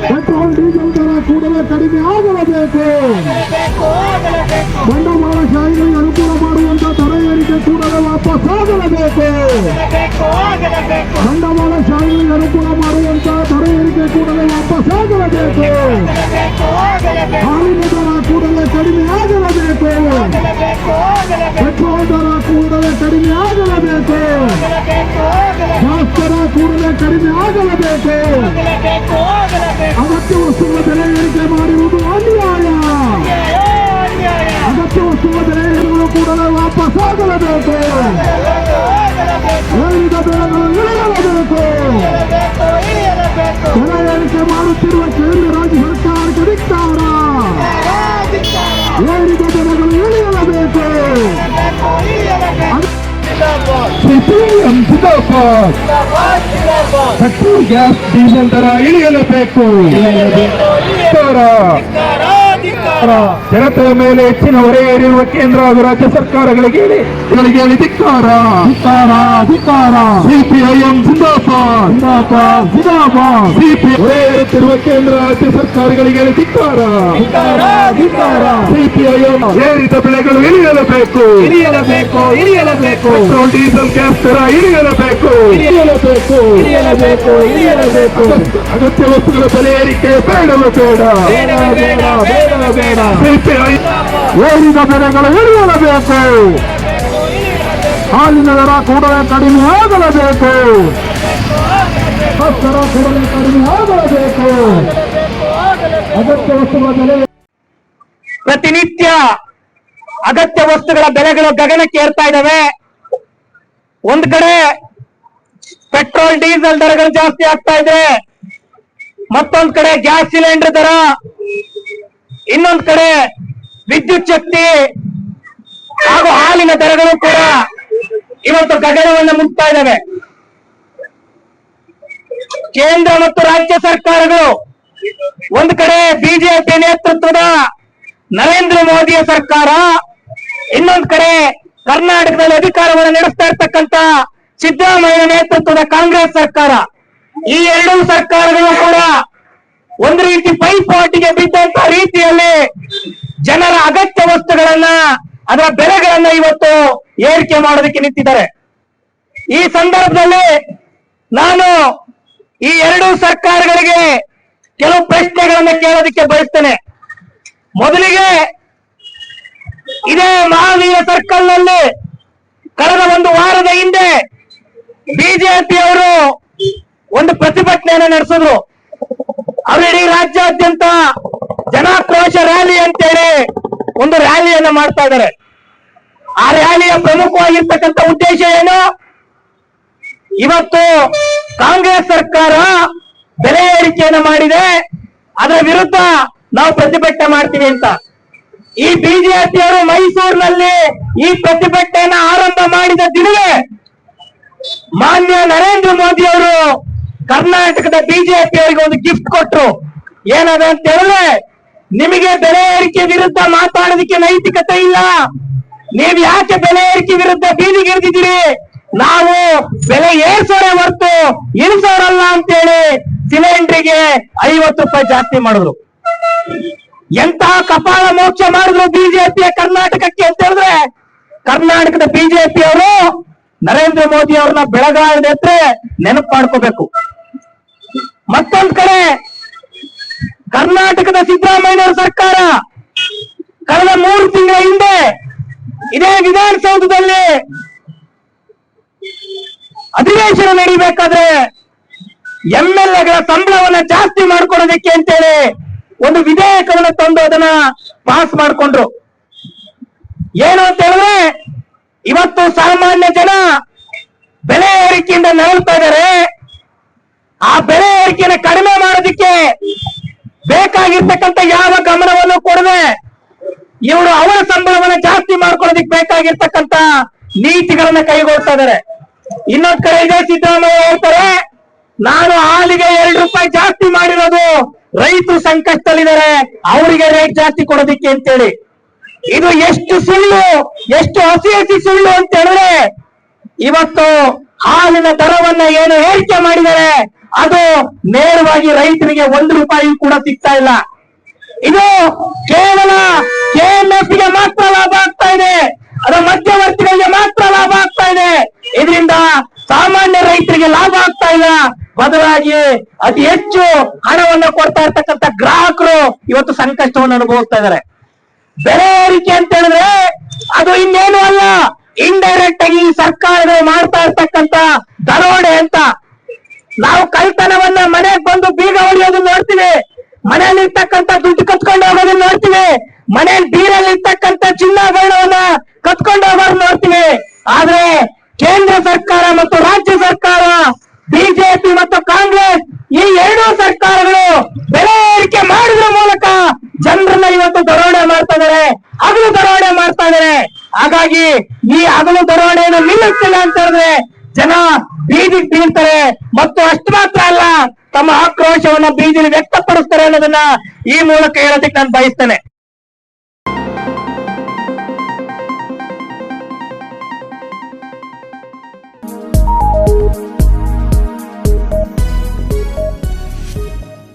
Petrol diesel ದರ ಕೂಡಲೇ ಕಡಿಮೆ ಆಗಲೇಬೇಕು ಬಂಡವಾಳಶಾಹಿಗಳಿಗೆ ಅನುಕೂಲ ಮಾಡುವಂತ ದರ ಏರಿಕೆ ಕೂಡಲೇ ವಾಪಸ್ ಆಗಲೇಬೇಕು ಬಂಡವಾಳಶಾಹಿಗಳಿಗೆ ಅನುಕೂಲ ಮಾಡುವಂತ ದರ ಏರಿಕೆ ಕೂಡಲೇ ವಾಪಸ್ ಆಗಲೇಬೇಕು ಹಾಲಿನ ದರ ಕೂಡಲೇ ಕಡಿಮೆ ಆಗಲೇಬೇಕು ಪೆಟ್ರೋಲ್ ದರ ಕೂಡಲೇ ಗ್ಯಾಸ್ ದರ ಕೂಡಲೇ ಕಡಿಮೆ ಆಗಲೇಬೇಕು ಅಗತ್ಯ ವಸ್ತುಗಳ ಬೆಲೆ ಏರಿಕೆ ಮಾಡಿರುವುದು ಅನ್ಯಾಯ ಅಗತ್ಯ ವಸ್ತುಗಳ ಬೆಲೆ ಏರಿಕೆಗಳು ಕೂಡಲೇ ವಾಪಸ್ ಆಗಲೇಬೇಕು ಏರಿದ ಬೆಲೆಗಳು ಇಳಿಯಲೇಬೇಕು ಬೆಲೆ ಏರಿಕೆ ಮಾಡುತ್ತಿರುವ ಕೇಂದ್ರ ರಾಜ್ಯ ಸರ್ಕಾರಕ್ಕೆ ಪೆಟ್ರೋಲ್ ಗ್ಯಾಸ್ ಡೀಸೆಲ್ ದರ ಇಳಿಯಲೇಬೇಕು ಧಿಕ್ಕಾರ. ಜನತೆಯ ಮೇಲೆ ಹೆಚ್ಚಿನ ಹೊರೆ ಏರಿರುವ ಕೇಂದ್ರ ಹಾಗೂ ರಾಜ್ಯ ಸರ್ಕಾರಗಳಿಗೆ ಇವರಿಗೆ ಧಿಕ್ಕಾರ. ಧಿಕ್ಕಾರ ಧಿಕ್ಕಾರ. ಸಿಪಿಐಎಂ ಜಿಂದಾಬಾದ್ ಜಿಂದಾಬಾದ್ ಜಿಂದಾಬಾದ್ ಸಿಪಿ ಹೊರೆ ಏರುತ್ತಿರುವ ಕೇಂದ್ರ ರಾಜ್ಯ ಸರ್ಕಾರಗಳಿಗೆ ಧಿಕ್ಕಾರ. ಧಿಕ್ಕಾರ ಧಿಕ್ಕಾರ. ಸಿಪಿಐಎಂ ಏರಿದ ಬೆಲೆಗಳು ಇಳಿಯಲೇಬೇಕು. ಇಳಿಯಲೇಬೇಕು ಇಳಿಯಲೇಬೇಕು. ಪೆಟ್ರೋಲ್ ಡೀಸೆಲ್ ಗ್ಯಾಸ್ ದರ ಇಳಿಯಲೇಬೇಕು. ಇಳಿಯಲೇಬೇಕು ಇಳಿಯಲೇಬೇಕು ಇಳಿಯಲೇಬೇಕು. ಅಗತ್ಯ ವಸ್ತುಗಳ ಬೆಲೆ ಏರಿಕೆ ಬೇಡವೇ ಬೇಡ. ಬೇಡವೇ ಬೇಡ ಬೇಡವೇ ಬೇಡ. ಏರಿದ ಬೆಲೆಗಳು ಇಳಿಯಲಬೇಕು. ಹಾಲಿನ ದರ ಕೂಡಲೇ ಕಡಿಮೆ ಆಗಲಬೇಕು. ಪ್ರತಿನಿತ್ಯ ಅಗತ್ಯ ವಸ್ತುಗಳ ಬೆಲೆಗಳು ಗಗನಕ್ಕೆ ಏರ್ತಾ ಇದ್ದಾವೆ ಒಂದ್ ಕಡೆ ಪೆಟ್ರೋಲ್, ಡೀಸೆಲ್ ದರಗಳು ಜಾಸ್ತಿ ಆಗ್ತಾ ಇದೆ ಮತ್ತೊಂದ್ ಕಡೆ ಗ್ಯಾಸ್ ಸಿಲಿಂಡರ್ ದರ ಇನ್ನೊಂದ್ ಕಡೆ ವಿದ್ಯುತ್ ಶಕ್ತಿ ಹಾಗೂ ಹಾಲಿನ ದರಗಳು ಕೂಡ ಇವತ್ತು ಗಗನವನ್ನು ಮುಟ್ತಾ ಇದ್ದಾವೆ. ಕೇಂದ್ರ ಮತ್ತು ರಾಜ್ಯ ಸರ್ಕಾರಗಳು ಒಂದು ಕಡೆ ಬಿಜೆಪಿ ನೇತೃತ್ವದ ನರೇಂದ್ರ ಮೋದಿಯ ಸರ್ಕಾರ, ಇನ್ನೊಂದು ಕಡೆ ಕರ್ನಾಟಕದಲ್ಲಿ ಅಧಿಕಾರವನ್ನು ನಡೆಸ್ತಾ ಇರ್ತಕ್ಕಂತ ಸಿದ್ದರಾಮಯ್ಯ ನೇತೃತ್ವದ ಕಾಂಗ್ರೆಸ್ ಸರ್ಕಾರ. ಈ ಎರಡೂ ಸರ್ಕಾರಗಳು ಕೂಡ ಒಂದು ರೀತಿ ಪೈಪೋಟಿಗೆ ಬಿದ್ದಂತ ರೀತಿಯಲ್ಲಿ ಜನರ ಅಗತ್ಯ ವಸ್ತುಗಳನ್ನ, ಅದರ ಬೆಲೆಗಳನ್ನ ಇವತ್ತು ಏರಿಕೆ ಮಾಡೋದಕ್ಕೆ ನಿಂತಿದ್ದಾರೆ. ಈ ಸಂದರ್ಭದಲ್ಲಿ ನಾನು ಈ ಎರಡೂ ಸರ್ಕಾರಗಳಿಗೆ ಕೆಲವು ಪ್ರಶ್ನೆಗಳನ್ನ ಕೇಳೋದಕ್ಕೆ ಬಯಸ್ತೇನೆ. ಮೊದಲಿಗೆ ಇದೇ ಮಹಾವೀರ ಸರ್ಕಲ್ನಲ್ಲಿ ಕಳೆದ ಒಂದು ವಾರದ ಹಿಂದೆ ಬಿಜೆಪಿ ಅವರು ಒಂದು ಪ್ರತಿಭಟನೆಯನ್ನ ನಡೆಸಿದ್ರು. ಅವರು ಇಡೀ ರಾಜ್ಯಾದ್ಯಂತ ಜನಾಕ್ರೋಶ ರ್ಯಾಲಿ ಅಂತೇಳಿ ಒಂದು ರ್ಯಾಲಿಯನ್ನ ಮಾಡ್ತಾ ಇದ್ದಾರೆ. ಆ ರ್ಯಾಲಿಯ ಪ್ರಮುಖವಾಗಿರ್ತಕ್ಕಂಥ ಉದ್ದೇಶ ಏನು? ಇವತ್ತು ಕಾಂಗ್ರೆಸ್ ಸರ್ಕಾರ ಬೆಲೆ ಏರಿಕೆಯನ್ನು ಮಾಡಿದೆ. ಅದರ ವಿರುದ್ಧ ನಾವು ಪ್ರತಿಭಟನೆ ಮಾಡ್ತೀವಿ ಅಂತ. ಈ ಬಿಜೆಪಿಯವರು ಮೈಸೂರಿನಲ್ಲಿ ಈ ಪ್ರತಿಭಟನೆಯನ್ನ ಆರಂಭ ಮಾಡಿದ ದಿನವೇ ಮಾನ್ಯ ನರೇಂದ್ರ ಮೋದಿ ಅವರು ಕರ್ನಾಟಕದ ಬಿಜೆಪಿ ಅವರಿಗೆ ಒಂದು ಗಿಫ್ಟ್ ಕೊಟ್ರು. ಏನದ ಅಂತ ಹೇಳಿದ್ರೆ, ನಿಮಗೆ ಬೆಲೆ ಏರಿಕೆ ವಿರುದ್ಧ ಮಾತಾಡೋದಕ್ಕೆ ನೈತಿಕತೆ ಇಲ್ಲ. ನೀವ್ ಯಾಕೆ ಬೆಲೆ ಏರಿಕೆ ವಿರುದ್ಧ ಬೀದಿಗಿಳಿದಿದ್ದೀರಿ ನಾವು ಬೆಲೆ ಏರ್ಸೋರೆ ಹೊರತು ಇಳಿಸೋರಲ್ಲ ಅಂತೇಳಿ ಸಿಲಿಂಡ್ರಿಗೆ ಐವತ್ತು ರೂಪಾಯಿ ಜಾಸ್ತಿ ಮಾಡಿದ್ರು. ಎಂತಹ ಕಪಾಳ ಮೋಕ್ಷ ಮಾಡಿದ್ರು ಬಿಜೆಪಿಯ ಕರ್ನಾಟಕಕ್ಕೆ ಅಂತ ಹೇಳಿದ್ರೆ, ಕರ್ನಾಟಕದ ಬಿಜೆಪಿ ಅವರು ನರೇಂದ್ರ ಮೋದಿ ಅವ್ರನ್ನ ಬೆಳಗಾವಿ ನೆನಪು ಮಾಡ್ಕೋಬೇಕು. ಮತ್ತೊಂದ್ ಕಡೆ ಕರ್ನಾಟಕದ ಸಿದ್ದರಾಮಯ್ಯ ಸರ್ಕಾರ ಕಳೆದ ಮೂರು ತಿಂಗಳ ಹಿಂದೆ ಇದೇ ವಿಧಾನಸೌಧದಲ್ಲಿ ಅಧಿವೇಶನ ನಡೀಬೇಕಾದ್ರೆ ಎಂ ಎಗಳ ಸಂಬಳವನ್ನ ಜಾಸ್ತಿ ಮಾಡ್ಕೊಡೋದಕ್ಕೆ ಅಂತೇಳಿ ಒಂದು ವಿಧೇಯಕವನ್ನು ತಂದು ಅದನ್ನ ಪಾಸ್ ಮಾಡ್ಕೊಂಡ್ರು. ಏನು ಅಂತ ಹೇಳಿದ್ರೆ ಇವತ್ತು ಸಾಮಾನ್ಯ ಜನ ಬೆಲೆ ಏರಿಕೆಯಿಂದ ನರಳ್ತಾ ಇದ್ದಾರೆ. ಆ ಬೆಲೆ ಏರಿಕೆಯನ್ನು ಕಡಿಮೆ ಮಾಡೋದಕ್ಕೆ ಬೇಕಾಗಿರ್ತಕ್ಕಂಥ ಯಾವ ಗಮನವನ್ನು ಕೊಡದೆ ಇವರು ಅವರ ಸಂಬಳವನ್ನ ಜಾಸ್ತಿ ಮಾಡ್ಕೊಳ್ಳೋದಕ್ಕೆ ಬೇಕಾಗಿರ್ತಕ್ಕಂಥ ನೀತಿಗಳನ್ನ ಕೈಗೊಳ್ತಾ ಇದ್ದಾರೆ ಇನ್ನೊಂದ್ ಕಡೆ ಇದೆ ಸಿದ್ದರಾಮಯ್ಯ ಹೇಳ್ತಾರೆ, ನಾನು ಹಾಲಿಗೆ ಎರಡು ರೂಪಾಯಿ ಜಾಸ್ತಿ ಮಾಡಿರೋದು ರೈತರು ಸಂಕಷ್ಟದಲ್ಲಿದ್ದಾರೆ, ಅವರಿಗೆ ರೇಟ್ ಜಾಸ್ತಿ ಕೊಡೋದಿಕ್ಕೆ ಅಂತೇಳಿ. ಇದು ಎಷ್ಟು ಸುಳ್ಳು, ಎಷ್ಟು ಹಸಿ ಹಸಿ ಸುಳ್ಳು ಅಂತ ಹೇಳಿದ್ರೆ ಇವತ್ತು ಹಾಲಿನ ದರವನ್ನ ಏನು ಏರಿಕೆ ಮಾಡಿದ್ದಾರೆ ಅದು ನೇರವಾಗಿ ರೈತರಿಗೆ ಒಂದು ರೂಪಾಯಿ ಕೂಡ ಸಿಗ್ತಾ ಇಲ್ಲ. ಇದು ಕೇವಲ ಗೆ ಮಾತ್ರ ಲಾಭ ಆಗ್ತಾ ಇದೆ. ಅದು ಮಧ್ಯವರ್ತಿಗಳಿಗೆ ಮಾತ್ರ ಲಾಭ ಆಗ್ತಾ ಇದೆ. ಇದರಿಂದ ಸಾಮಾನ್ಯ ರೈತರಿಗೆ ಲಾಭ ಆಗ್ತಾ ಇಲ್ಲ. ಬದಲಾಗಿ ಅತಿ ಹೆಚ್ಚು ಹಣವನ್ನು ಕೊಡ್ತಾ ಇರ್ತಕ್ಕಂಥ ಗ್ರಾಹಕರು ಇವತ್ತು ಸಂಕಷ್ಟವನ್ನು ಅನುಭವಿಸ್ತಾ ಇದ್ದಾರೆ. ಬೆಲೆ ಏರಿಕೆ ಅಂತ ಹೇಳಿದ್ರೆ ಅದು ಇನ್ನೇನು ಅಲ್ಲ. ಇಂಡೈರೆಕ್ಟ್ ಆಗಿ ಸರ್ಕಾರಗಳು ಮಾಡ್ತಾ ಇರ್ತಕ್ಕಂಥ ದರೋಡೆ ಅಂತ ನಾವು ಕಳ್ತನವನ್ನ ಮನೆಗೆ ಬಂದು ಬೀಗ ಹೊಡೆಯೋದನ್ನ ನೋಡ್ತೀವಿ. ಮನೆಯಲ್ಲಿ ಇರ್ತಕ್ಕಂಥ ದುಡ್ಡು ಕತ್ಕೊಂಡು ಹೋಗೋದನ್ನ ನೋಡ್ತೀವಿ. ಮನೆಯಲ್ಲಿ ಬೀರಲ್ಲಿ ಇರ್ತಕ್ಕಂಥ ಚಿನ್ನಾಭರಣವನ್ನ ಕತ್ಕೊಂಡು ಹೋಗೋದು ನೋಡ್ತೀವಿ. ಆದ್ರೆ ಕೇಂದ್ರ ಸರ್ಕಾರ ಮತ್ತು ರಾಜ್ಯ ಸರ್ಕಾರ, ಬಿಜೆಪಿ ಮತ್ತು ಕಾಂಗ್ರೆಸ್ ಈ ಎರಡೂ ಸರ್ಕಾರಗಳು ಬೆಲೆ ಏರಿಕೆ ಮಾಡಿದ್ರ ಮೂಲಕ ಜನರನ್ನ ಇವತ್ತು ದರೋಡೆ ಮಾಡ್ತಾ ಇದಾರೆ. ಹಗಲು ದರೋಡೆ ಮಾಡ್ತಾ ಇದಾರೆ. ಹಾಗಾಗಿ ಈ ಹಗಲು ದರೋಡೆಯನ್ನು ನಿಲ್ಲಿಸಿಲ್ಲ ಅಂತ ಹೇಳಿದ್ರೆ ಜನ ಬೀದಿ ಬೀಳ್ತಾರೆ ಮತ್ತು ಅಷ್ಟು ಮಾತ್ರ ಅಲ್ಲ ತಮ್ಮ ಆಕ್ರೋಶವನ್ನ ಬೀದಿಲಿ ವ್ಯಕ್ತಪಡಿಸ್ತಾರೆ ಅನ್ನೋದನ್ನ ಈ ಮೂಲಕ ಹೇಳೋದಕ್ಕೆ ನಾನು ಬಯಸ್ತೇನೆ.